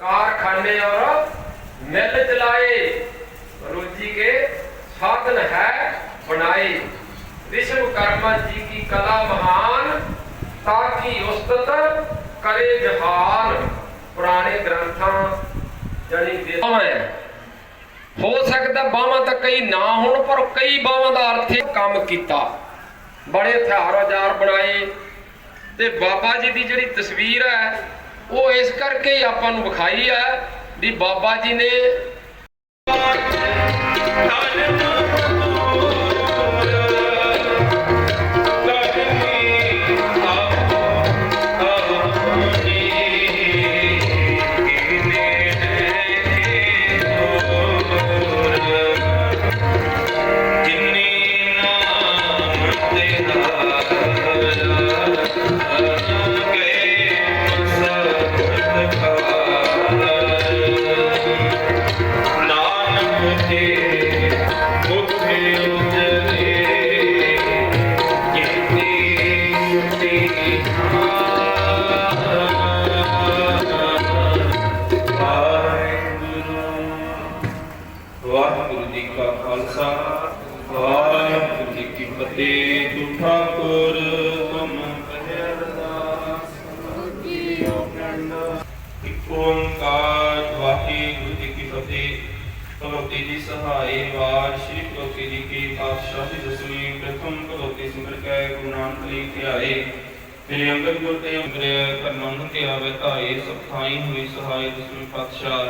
कारखाने और मिल चलाए रुचि के साधन है बनाए विश्वकर्मा जी की कला महान ताकि उस्तत करे जहान ਪੁਰਾਣੇ ਗ੍ਰੰਥਾਂ ਜਾਨੀ ਦੇਵਾਂ ਹੈ ਹੋ ਸਕਦਾ ਬਾਹਾਂ ਤਾਂ ਕਈ ਨਾ ਹੋਣ ਪਰ ਕਈ ਬਾਹਾਂ ਦਾ ਅਰਥ ਇਹ ਕੰਮ ਕੀਤਾ ਬੜੇ ਹਥਿਆਰ ਔਜ਼ਾਰ ਬਣਾਏ ਤੇ ਬਾਬਾ ਜੀ ਦੀ ਜਿਹੜੀ ਤਸਵੀਰ ਹੈ, ਉਹ ਇਸ ਕਰਕੇ ਹੀ ਆਪਾਂ ਨੂੰ ਵਿਖਾਈ ਹੈ ਵੀ ਬਾਬਾ ਜੀ ਨੇ ਵਾਹਿਗੁਰੂ ਜੀ ਕੀ ਫਤਿਹ। ਤੂੰ ਠਾਕੁਰ ਤੁਮ ਪਹਿਰਦਾਸ ਇੱਕ ਓੰਕਾਰ ਵਾਹਿਗੁਰੂ ਜੀ ਕੀ ਫਤਿਹ ਭਗਵਤੀ ਜੀ ਸਹਾਈ ਵਾਰ ਸ਼੍ਰੀ ਭਗਵਤੀ ਜੀ ਕੀ ਪਾਤਸ਼ਾਹੀ ਦਸਵੀਂ ਪ੍ਰਥਮ ਭਗਵਤੀ ਸਿਮਰ ਕੈ ਗੁਰੂ ਨਾਨਕ ਲਈ ਧਿਆਏ ਮੇਰੇ ਅੰਗਦ ਗੁਰ ਤੇ ਅੰਗਰੇ ਕਰਮੰਦ ਤੇ ਆਵੇ ਧਾਏ ਸਖਾਈ ਹੋਈ ਸਹਾਈ ਦਸਵੀਂ ਪਾਤਸ਼ਾਹ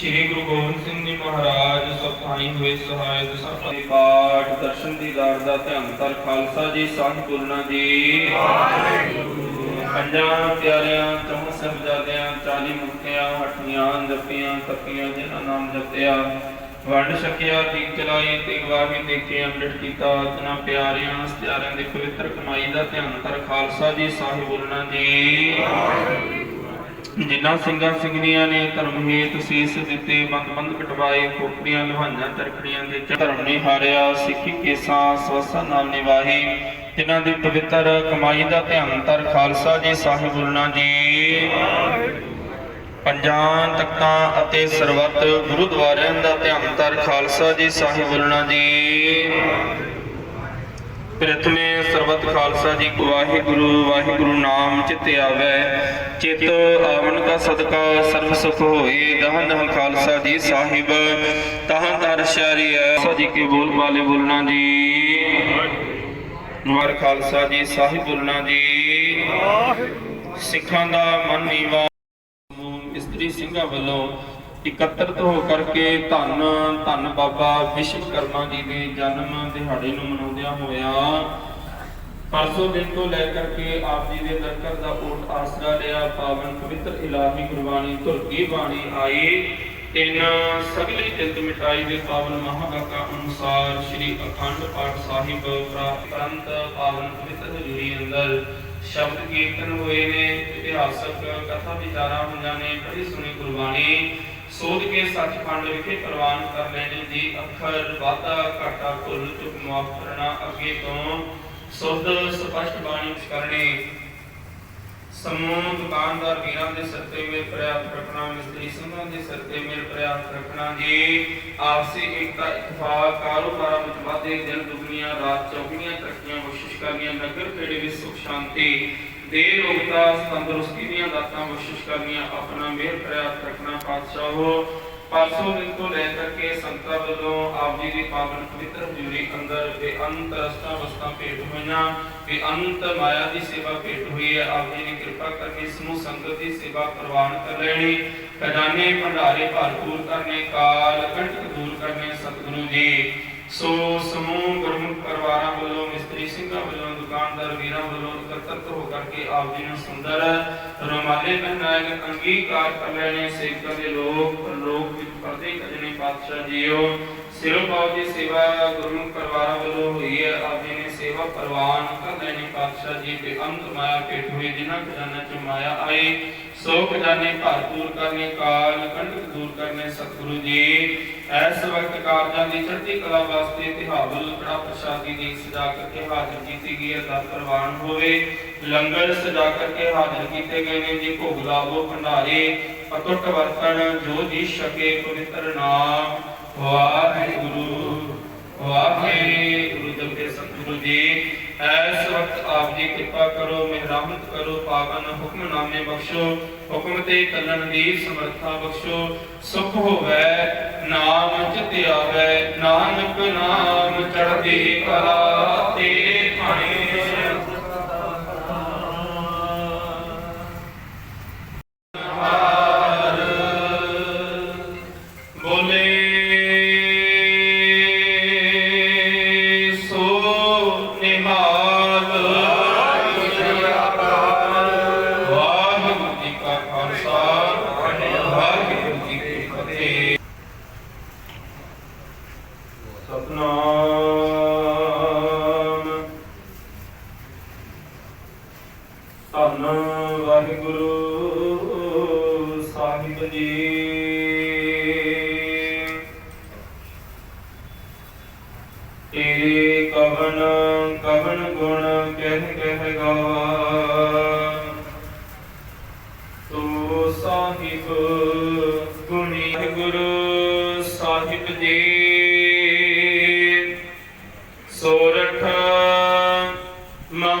ਸ਼੍ਰੀ ਗੁਰੂ ਗੋਬਿੰਦ ਸਿੰਘ ਜੀ ਮਹਾਰਾਜ ਸਭਾਈ ਹੋਏ ਸਹਾਇ ਦਸਾਂ ਦੇ ਪਾਠ ਦਰਸ਼ਨ ਦੀਦਾਰ ਦਾ ਧਿਆਨ ਕਰ ਖਾਲਸਾ ਜੀ ਸਾਹਿਬ ਬੋਲਣਾ ਜੀ ਪੰਜਾਂ ਪਿਆਰਿਆਂ ਚੌਂ ਸਾਹਿਬਜ਼ਾਦਿਆਂ ਚਾਲੀ ਮੁਖਿਆਂ ਹੱਟੀਆਂ ਜਪੀਆਂ ਤਪੀਆਂ ਜਿਨ੍ਹਾਂ ਨਾਮ ਜਪਿਆ ਵੰਡ ਛਕਿਆ ਦੀਪ ਚਲਾਈ ਤੇ ਗਵਾਹੀ ਦੇ ਕੇ ਅੰਮ੍ਰਿਤ ਕੀਤਾ ਤਨਾ ਪਿਆਰਿਆਂ ਸਤਿਆਰਿਆਂ ਦੇ ਪਵਿੱਤਰ ਕਮਾਈ ਦਾ ਧਿਆਨ ਕਰ ਖਾਲਸਾ ਜੀ ਸਾਹਿਬ ਬੋਲਣਾ ਜੀ ਜਿਨ੍ਹਾਂ ਸਿੰਘਾਂ ਸਿੰਘਣੀਆਂ ਨੇ ਧਰਮ ਹੇਤ ਸੀਸ ਦਿੱਤੇ, ਬੰਦ ਬੰਦ ਕਟਵਾਏ ਖੋਪੜੀਆਂ ਲੁਹਾਈਆਂ ਚਰਖੜੀਆਂ ਦੇ ਧਰਮ ਨੇ ਹਾਰਿਆ, ਸਿੱਖੀ ਕੇਸਾਂ ਸਵਸਾ ਨਾਲ ਨਿਵਾਹੀ। ਜਿਨ੍ਹਾਂ ਦੀ ਪਵਿੱਤਰ ਕਮਾਈ ਦਾ ਧਿਆਨ ਤਰ ਖਾਲਸਾ ਜੀ ਸਾਹਿਬ ਬੁਲਣਾ ਜੀ। ਪੰਜਾਂ ਤਖਤਾਂ ਅਤੇ ਸਰਬੱਤ ਗੁਰਦੁਆਰਿਆਂ ਦਾ ਧਿਆਨ ਤਰ ਖਾਲਸਾ ਜੀ ਸਾਹਿਬ ਬੁਲਣਾ ਜੀ। ਪ੍ਰਥਮੇ ਸਰਬਤ ਖਾਲਸਾ ਜੀ ਵਾਹਿਗੁਰੂ ਵਾਹਿਗੁਰੂ ਨਾਮ ਚਿਤ ਆਵੈ। ਚਿਤ ਆਵਨ ਕਾ ਸਦਕਾ ਸਰਬ ਸੁਖ ਹੋਏ। ਦਹਨ ਦਹਨ ਖਾਲਸਾ ਜੀ ਸਾਹਿਬ। ਤਹਾਂ ਦਰ ਸ਼ਰੀਐ। ਸਾ ਜੀ ਕੇ ਬੋਲ ਬਾਲੇ ਬੋਲਣਾ ਜੀ। ਵਾਰ ਖਾਲਸਾ ਜੀ ਸਾਹਿਬ ਬੋਲਣਾ ਜੀ। ਸਿੱਖਾਂ ਦਾ ਮਨ ਨੀਵਾ। ਇਸਤਰੀ ਸਿੰਘਾਂ ਵੱਲੋਂ ਇਕੱਤਰਤ ਹੋ ਕਰਕੇ ਧੰਨ ਧੰਨ ਬਾਬਾ ਵਿਸ਼ਵਕਰਮਾ ਜੀ ਦੇ ਜਨਮ ਦਿਹਾੜੇ ਨੂੰ ਮਨਾਉਂਦਿਆਂ ਹੋਇਆਂ ਪਰਸੋਂ ਦਿਨ ਤੋਂ ਲੈ ਕਰਕੇ ਆਪ ਜੀ ਦੇ ਦਰਕਰ ਦਾ ਓਟ ਆਸਰਾ ਲਿਆ, ਪਾਵਨ ਪਵਿੱਤਰ ਇਲਾਹੀ ਗੁਰਬਾਣੀ ਧੁਰਕੀ ਬਾਣੀ ਆਈ, ਤਿੰਨ ਸਗਲੀ ਜਿੰਦ ਮਿਟਾਈ ਦੇ ਪਾਵਨ ਮਹਾਵਾਕਾ ਅਨੁਸਾਰ ਸ੍ਰੀ ਅਖੰਡ ਪਾਠ ਸਾਹਿਬ ਪ੍ਰਾਪਤ ਪਾਵਨ ਪਵਿੱਤਰ ਹਜ਼ੂਰੀ ਅੰਦਰ ਸ਼ਬਦ ਕੀਰਤਨ ਹੋਏ ਨੇ, ਇਤਿਹਾਸਕ ਕਥਾ ਵਿਚਾਰਾਂ ਹੋਈਆਂ ਨੇ ਬੜੀ ਸੁਣੀ ਗੁਰਬਾਣੀ। ਸੋਧ ਕੇ ਸੱਚਖੰਡ ਵਿਖੇ ਪ੍ਰਵਾਨ ਕਰ ਲੈਣੇ ਜੀ ਅੱਖਰ ਵਾਧਾ ਘਾਟਾ ਭੁੱਲ ਚੁੱਕ ਮਾਫ ਕਰਨਾ ਅੱਗੇ ਤੋਂ ਸੁੱਧ ਸਪਸ਼ਟ ਬਾਣੀ ਕਰਨੀ ਸਮੂਹ ਦੁਕਾਨਦਾਰ ਵੀਰਾਂ ਦੇ ਸਿਰ ਤੇ ਮੇਰ ਪ੍ਰਯਾਸ ਰੱਖਣਾ, ਮਿਸਤਰੀ ਸਿੰਘਾਂ ਦੇ ਸਿਰ ਮੇਰ ਪ੍ਰਯਾਸ ਰੱਖਣਾ ਜੀ। ਆਪਸੀ ਏਕਤਾ ਇਤਫਾਕ ਕਾਰੋਬਾਰਾਂ ਵਿੱਚ ਵਾਧੇ ਦਿਨ ਦੁਗਣੀਆਂ, ਰਾਤ ਚੌਗਣੀਆਂ, ਤਰੱਕੀਆਂ ਬਖਸ਼ਿਸ਼ ਕਰਨੀਆਂ ਨਗਰ ਖੇੜੇ ਵਿੱਚ ਸੁਖ ਸ਼ਾਂਤੀ ਦੇ ਰੋਗਤਾ ਤੰਦਰੁਸਤੀ ਦੀਆਂ ਦਾਤਾਂ ਬਖਸ਼ਿਸ਼ ਕਰਨੀਆਂ ਆਪਣਾ ਮੇਰ ਪ੍ਰਯਾਸ ਰੱਖਣਾ ਪਾਤਸ਼ਾਹੋ ਪਰਸੋਂ ਦਿਨ ਤੋਂ ਲੈ ਕਰਕੇ ਸੰਤਾਂ ਵੱਲੋਂ ਆਪ ਜੀ ਦੀ ਪਾਵਨ ਪਵਿੱਤਰ ਹਜ਼ੂਰੀ ਅੰਦਰ ਬੇਅੰਤ ਰਸਤਾ ਵਸਤਾਂ ਭੇਟ ਹੋਈਆਂ ਬੇਅੰਤ ਮਾਇਆ ਦੀ ਸੇਵਾ ਭੇਟ ਹੋਈ ਹੈ। ਆਪ ਜੀ ਦੀ ਕਿਰਪਾ ਕਰਕੇ ਸਮੂਹ ਸੰਗਤ ਦੀ ਸੇਵਾ ਪ੍ਰਵਾਨ ਕਰ ਲੈਣੀ। ਖਜ਼ਾਨੇ, ਭੰਡਾਰੇ ਭਰਪੂਰ ਕਰਨੇ ਕਾਲ ਕੰਟਕ ਦੂਰ ਕਰਨੇ ਸਤਿਗੁਰੂ ਜੀ। ਸੋ ਸਮੂਹ ਇਕੱਤਰਤ ਆਪ ਜੀ ਨੂੰ ਸੁੰਦਰ ਰੁਮਾਲੇ ਪਹਿਨਾਏ ਅੰਗੀਕਾਰ ਕਰ ਲੈਣੇ ਸੇਵਕਾਂ ਦੇ ਲੋਕ। ਲੋਕ ਵਿੱਚ ਪਰਦੇ ਕਜਨੇ ਪਾਤਸ਼ਾਹ ਜੀਓ। ਸਿਰੋਂ ਪਾਉ ਦੀ ਸੇਵਾ ਗੁਰੂ ਪਰਿਵਾਰਾਂ ਵੱਲੋਂ ਹੋਈ ਹੈ। ਆਪ ਜੀ ਨੇ ਸੇਵਾ ਪ੍ਰਵਾਨ ਕਰ ਲੈਣੀ ਪਾਤਸ਼ਾਹ ਜੀ ਤੇ ਅੰਤ ਮਾਇਆ ਭੇਟ ਹੋਈ। ਜਿਨ੍ਹਾਂ ਖਜ਼ਾਨਾ ਚ ਮਾਇਆ ਆਏ ਸੋ ਖਜ਼ਾਨੇ ਭਰਪੂਰ ਕਰਨੇ ਕਾਲ ਕੰਟਕ ਦੂਰ ਕਰਨੇ ਸਤਿਗੁਰੂ ਜੀ। ਇਸ ਵਕਤ ਕਾਰਜਾਂ ਦੀ ਚੜ੍ਹਦੀ ਕਲਾ ਵਾਸਤੇ ਤਿਹਾਵਲ ਕੜਾ ਪ੍ਰਸ਼ਾਦੀ ਦੀ ਸਜਾ ਕਰਕੇ ਹਾਜ਼ਰ ਕੀਤੀ ਗਈ ਹੈ। ਪ੍ਰਵਾਨ ਹੋਵੇ। ਲੰਗਰ ਸਜਾ ਕਰਕੇ ਹਾਜ਼ਰ ਕੀਤੇ ਗਏ ਨੇ ਜੀ। ਭੋਗ ਲਾਵੋ ਭੰਡਾਰੇ ਅਟੁੱਟ ਵਰਤਨ ਜੋ ਜੀ ਛਕੇ ਪਵਿੱਤਰ ਨਾਮ। ਵਾਹਿਗੁਰੂ ਵਾਹਿਗੁਰੂ ਜਪੇ ਸਤਿਗੁਰੂ ਜੀ। ਐਸ ਵਕਤ ਆਪ ਜੀ ਕਿਰਪਾ ਕਰੋ ਮਿਹਰਮਤ ਕਰੋ, ਪਾਵਨ ਹੁਕਮਨਾਮੇ ਬਖਸ਼ੋ, ਹੁਕਮ ਤੇ ਚੱਲਣ ਦੀ ਸਮਰੱਥਾ ਬਖਸ਼ੋ। ਸੁਖ ਹੋਵੇ, ਨਾਮ ਚਿਤ ਆਵੇ ਨਾਨਕ ਨਾਮ ਚੜ੍ਹਦੀ ਕਲਾ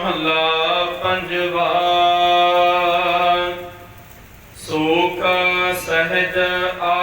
ਮਹਲਾ ਪੰਜਵਾ। ਸੋਕ ਸਹਿਜ ਆ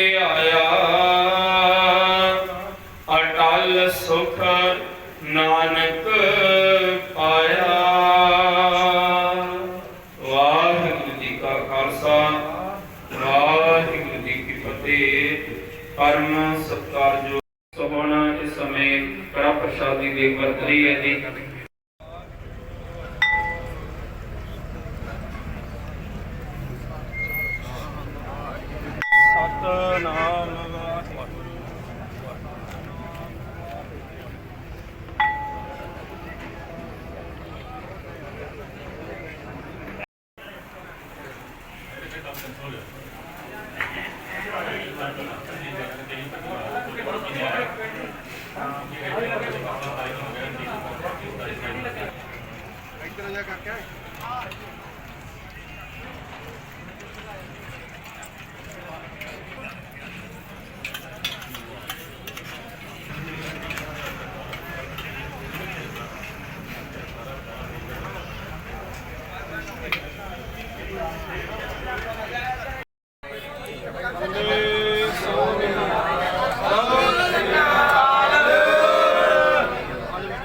ਨਾਮ ਧਿਆਇਆ ਅਟਲ ਸੁਖ ਨਾਨਕ ਪਾਇਆ ਵਾਹਿਗੁਰੂ ਜੀ ਕਾ ਖਾਲਸਾ ਵਾਹਿਗੁਰੂ ਜੀ ਕੀ ਫਤਿਹ ਪਰਮ ਸਤਿਕਾਰਯੋਗ ਸੋਹਣਾ ਇਸ ਸਮੇਂ ਕੜਾ ਪ੍ਰਸ਼ਾਦੀ ਦੀ ਵਰਤ ਰਹੀ ਹੈ ਜੀ ਸਤਨਾਮ ਵਾਹਿਗੁਰੂ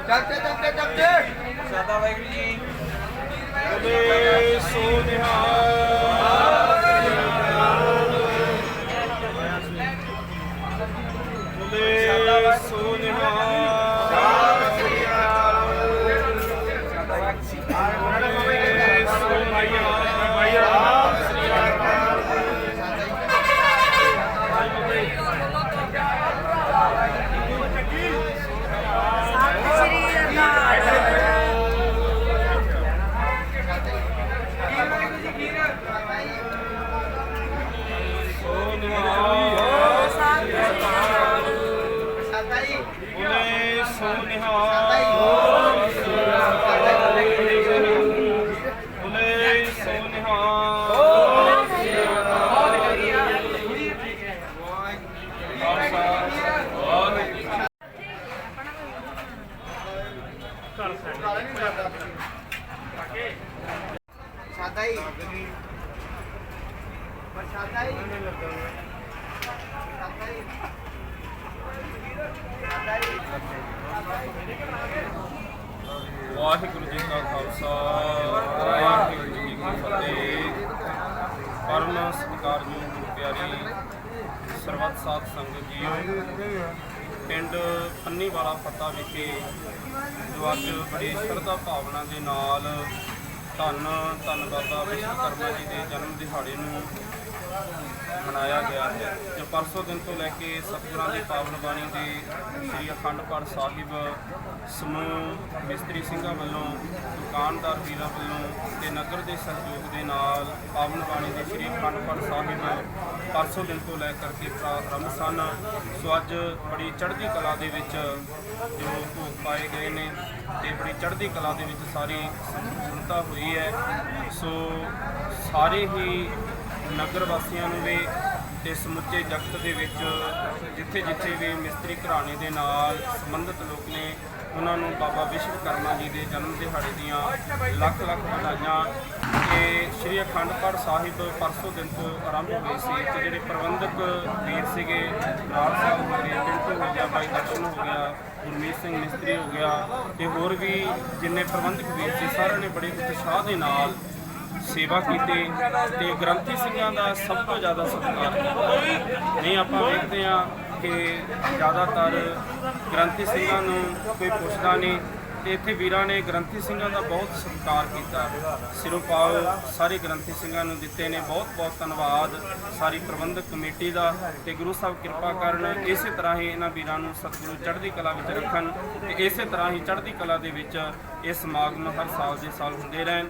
ਚੱਲਦੇ ਚੱਲਦੇ ਚੱਲਦੇ ਸਾਦਾ ਵਾਹਿਗੁਰੂ ਜੀ ਬੋਲੇ ਸੋ ਨਿਹਾਲ ਬੋਲੇ ਸੋ ਨਿਹਾਲ ਸਾਦਾ ਹੀ ਪ੍ਰਸ਼ਾਦਾ ਹੀ ਸਾਦਾ ਹੀ ਸਾਦਾ ਹੀ ਵਾਹਿਗੁਰੂ ਜੀ ਕਾ ਖਾਲਸਾ, ਵਾਹਿਗੁਰੂ ਜੀ ਕੀ ਫਤਿਹ। ਪਰਮ ਜੀ ਗੁਰੂ ਪਿਆਰੀ ਸਰਬੱਤ ਸਾਧ ਸੰਗਤ ਜੀ ਪਿੰਡ ਪੰਨੀਵਾਲਾ ਫੱਤਾ ਵਿਖੇ ਜੋ ਅੱਜ ਬੜੀ ਸ਼ਰਧਾ ਭਾਵਨਾ ਦੇ ਨਾਲ ਧੰਨ ਧੰਨ ਬਾਬਾ ਵਿਸ਼ਵਕਰਮਾ ਜੀ ਦੇ ਜਨਮ ਦਿਹਾੜੇ ਨੂੰ ਮਨਾਇਆ ਗਿਆ ਹੈ। ਜੋ ਪਰਸੋਂ ਦਿਨ ਤੋਂ ਲੈ ਕੇ ਸਤਿਗੁਰਾਂ ਦੀ ਪਾਵਨ ਬਾਣੀ ਦੇ ਸ੍ਰੀ ਅਖੰਡ ਪਾਠ ਸਾਹਿਬ, ਸਮੂਹ ਮਿਸਤਰੀ ਸਿੰਘਾਂ ਵੱਲੋਂ, ਦੁਕਾਨਦਾਰ ਵੀਰਾਂ ਵੱਲੋਂ ਤੇ ਨਗਰ ਦੇ ਸਹਿਯੋਗ ਦੇ ਨਾਲ ਪਾਵਨ ਬਾਣੀ ਦੇ ਸ੍ਰੀ ਅਖੰਡ ਪਾਠ ਸਾਹਿਬ ਪਰਸੋਂ ਦਿਨ ਤੋਂ ਲੈ ਕਰਕੇ ਪ੍ਰਾਰੰਭ ਸਨ। ਸੋ ਅੱਜ ਬੜੀ ਚੜ੍ਹਦੀ ਕਲਾ ਦੇ ਵਿੱਚ ਜੋ ਭੋਗ ਪਾਏ ਗਏ ਨੇ ਤੇ ਬੜੀ ਚੜ੍ਹਦੀ ਕਲਾ ਦੇ ਵਿੱਚ ਸਾਰੀ ਸੰਪੂਰਨਤਾ ਹੋਈ ਹੈ। ਸੋ ਸਾਰੇ ਹੀ ਨਗਰ ਵਾਸੀਆਂ ਨੂੰ ਵੀ ਤੇ ਸਮੁੱਚੇ ਜਗਤ ਦੇ ਵਿੱਚ ਜਿੱਥੇ ਜਿੱਥੇ ਵੀ ਮਿਸਤਰੀ ਘਰਾਣੇ ਦੇ ਨਾਲ ਸੰਬੰਧਿਤ ਲੋਕ ਨੇ, ਉਹਨਾਂ ਨੂੰ ਬਾਬਾ ਵਿਸ਼ਵਕਰਮਾ ਜੀ ਦੇ ਜਨਮ ਦਿਹਾੜੇ ਦੀਆਂ ਲੱਖ ਲੱਖ ਵਧਾਈਆਂ। ਤੇ ਸ੍ਰੀ ਅਖੰਡ ਪਾਠ ਸਾਹਿਬ ਪਰਸੋਂ ਦਿਨ ਤੋਂ ਆਰੰਭ ਹੋਈ ਸੀ, ਤੇ ਜਿਹੜੇ ਪ੍ਰਬੰਧਕ ਵੀਰ ਸੀਗੇ ਰਾਜ ਸਾਹਿਬ ਹੋ ਗਏ ਪਿੰਟੂ ਹੋ ਗਿਆ, ਬਾਈ ਦਰਸ਼ਨ ਹੋ ਗਿਆ, ਗੁਰਮੀਤ ਸਿੰਘ ਮਿਸਤਰੀ ਹੋ ਗਿਆ, ਤੇ ਹੋਰ ਵੀ ਜਿੰਨੇ ਪ੍ਰਬੰਧਕ ਵੀਰ ਸੀ, ਸਾਰਿਆਂ ਨੇ ਬੜੇ ਉਤਸ਼ਾਹ ਦੇ ਨਾਲ ਸੇਵਾ ਕੀਤੀ ਤੇ ਗ੍ਰੰਥੀ ਸਿੰਘਾਂ ਦਾ ਸਭ ਤੋਂ ਜ਼ਿਆਦਾ ਸਤਿਕਾਰ ਕੀਤਾ। ਨਹੀਂ, ਆਪਾਂ ਵੇਖਦੇ ਆ ਕਿ ਜ਼ਿਆਦਾਤਰ ਗ੍ਰੰਥੀ ਸਿੰਘਾਂ ਨੂੰ ਕੋਈ ਪੁੱਛਦਾ ਨਹੀਂ ਤੇ ਇੱਥੇ ਵੀਰਾਂ ਨੇ ਗ੍ਰੰਥੀ ਸਿੰਘਾਂ ਦਾ ਬਹੁਤ ਸਤਿਕਾਰ ਕੀਤਾ। ਸਿਰੋਂ ਸਾਰੇ ਗ੍ਰੰਥੀ ਸਿੰਘਾਂ ਨੂੰ ਦਿੱਤੇ ਨੇ ਬਹੁਤ ਬਹੁਤ ਧੰਨਵਾਦ ਸਾਰੀ ਪ੍ਰਬੰਧਕ ਕਮੇਟੀ ਦਾ ਤੇ ਗੁਰੂ ਸਾਹਿਬ ਕਿਰਪਾ ਕਰਨ ਇਸੇ ਤਰ੍ਹਾਂ ਹੀ ਇਹਨਾਂ ਵੀਰਾਂ ਨੂੰ ਸਤਿਗੁਰੂ ਚੜ੍ਹਦੀ ਕਲਾ ਵਿੱਚ ਰੱਖਣ ਤੇ ਇਸੇ ਤਰ੍ਹਾਂ ਹੀ ਚੜ੍ਹਦੀ ਕਲਾ ਦੇ ਵਿੱਚ ਇਹ ਸਮਾਗਮ ਹਰ ਸਾਲ ਦੇ ਸਾਲ ਹੁੰਦੇ ਰਹਿਣ।